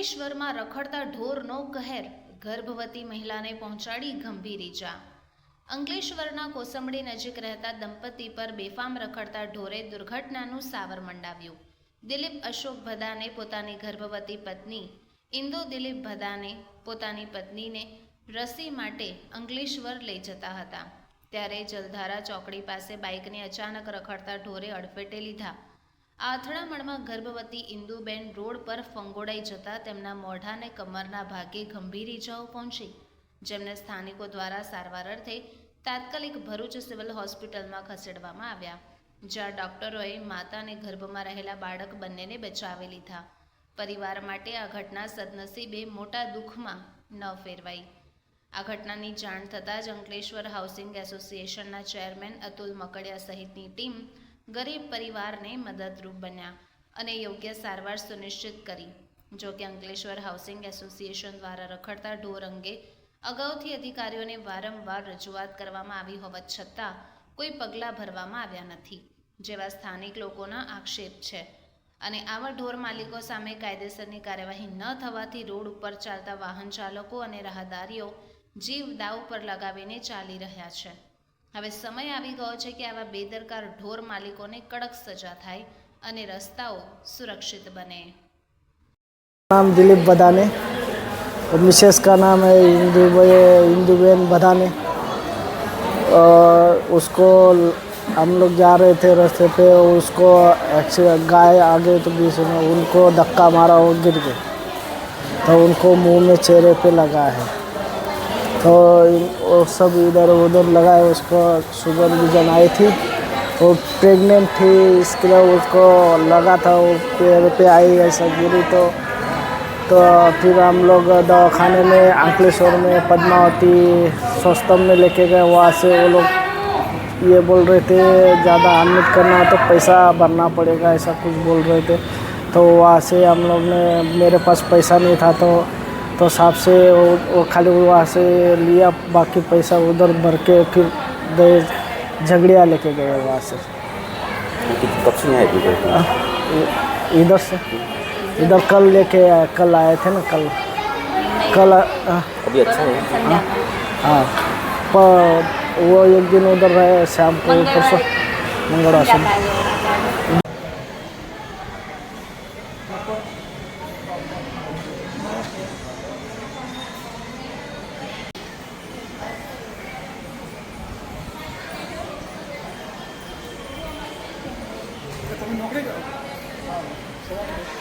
અંકલેશ્વરમાં રખડતા ઢોરનો કહેર ગર્ભવતી મહિલાને પહોંચાડી ગંભીર ઈજા. અંકલેશ્વરના કોસંબડી નજીક રહેતા દંપતી પર બેફામ રખડતા ઢોરે દુર્ઘટનાનું સાવર મંડાવ્યું. દિલીપ અશોક ભદાને પોતાની ગર્ભવતી પત્ની ઇન્દુ દિલીપ ભદાને પોતાની પત્નીને રસી માટે અંકલેશ્વર લઈ જતા હતા. ત્યારે જલધારા ચોકડી પાસે બાઇકને અચાનક રખડતા ઢોરે અડફેટે લીધા. આ અથડામણમાં ગર્ભવતી ઇન્દુબેન રોડ પર ફંગોડાઈ જતા તેમના મોઢા અને કમરના ભાગે ગંભીર ઈજાઓ પહોંચી. જેમને સ્થાનિકો દ્વારા સારવાર અર્થે તાત્કાલિક ભરૂચ સિવિલ હોસ્પિટલમાં ખસેડવામાં આવ્યા, જ્યાં ડોક્ટરોએ માતા અને ગર્ભમાં રહેલા બાળક બંનેને બચાવી લીધા. પરિવાર માટે આ ઘટના સદનસીબે મોટા દુઃખમાં ન ફેરવાઈ. આ ઘટનાની જાણ થતાં જ અંકલેશ્વર હાઉસિંગ એસોસિએશનના ચેરમેન અતુલ મકડિયા સહિતની ટીમ ગરીબ પરિવારને મદદરૂપ બન્યા અને યોગ્ય સારવાર સુનિશ્ચિત કરી. જો કે અંકલેશ્વર હાઉસિંગ એસોસિએશન દ્વારા રખડતા ઢોર અંગે અગાઉથી અધિકારીઓને વારંવાર રજૂઆત કરવામાં આવી હોવા છતાં કોઈ પગલાં ભરવામાં આવ્યા નથી, જેવા સ્થાનિક લોકોના આક્ષેપ છે. અને આવા ઢોર માલિકો સામે કાયદેસરની કાર્યવાહી ન થવાથી રોડ ઉપર ચાલતા વાહન ચાલકો અને રાહદારીઓ જીવ દાવ પર લગાવીને ચાલી રહ્યા છે. હવે સમય આવી ગયો છે કે આવા બેદરકાર ઢોર માલિકોને કડક સજા થાય અને રસ્તાઓ સુરક્ષિત બને नाम दिलीप बदाने और मिसेस का नाम है इंदु इंदुबेन बदाने और उसको हम लोग जा रहे थे रास्ते पे उसको एक्सीडेंट गाय आ गई तो बीच में उनको धक्का मारा वो गिर गए तो उनको मुंह में चेहरे पे लगा है इन- वो सब इधर उधर लगाए, उसको शुगर विजन आई थी। वो प्रेग्नेंट थी, इसके लिए उसको लगा था, वो पैर पे आई, ऐसा गिरी तो तो फिर हम लोग दवाखाने में, अंकलेश्वर में, पद्मावती सस्तम में लेके गए। वहाँ से वो लोग ये बोल रहे थे, ज़्यादा एडमिट करना तो पैसा भरना पड़ेगा, ऐसा कुछ बोल रहे थे। तो वहाँ से हम लोग ने, मेरे पास पैसा नहीं था तो तो साहब से वो, वो खाली वहाँ से लिया बाकी पैसा उधर भर के फिर झगड़िया लेके गए वहाँ से। कब से आए इधर से। इधर कल लेके आए कल आए थे ना कल। कल अभी अच्छा है? हाँ हाँ। पर वो एक दिन उधर रहे शाम को परसों मंगलवार से Selam.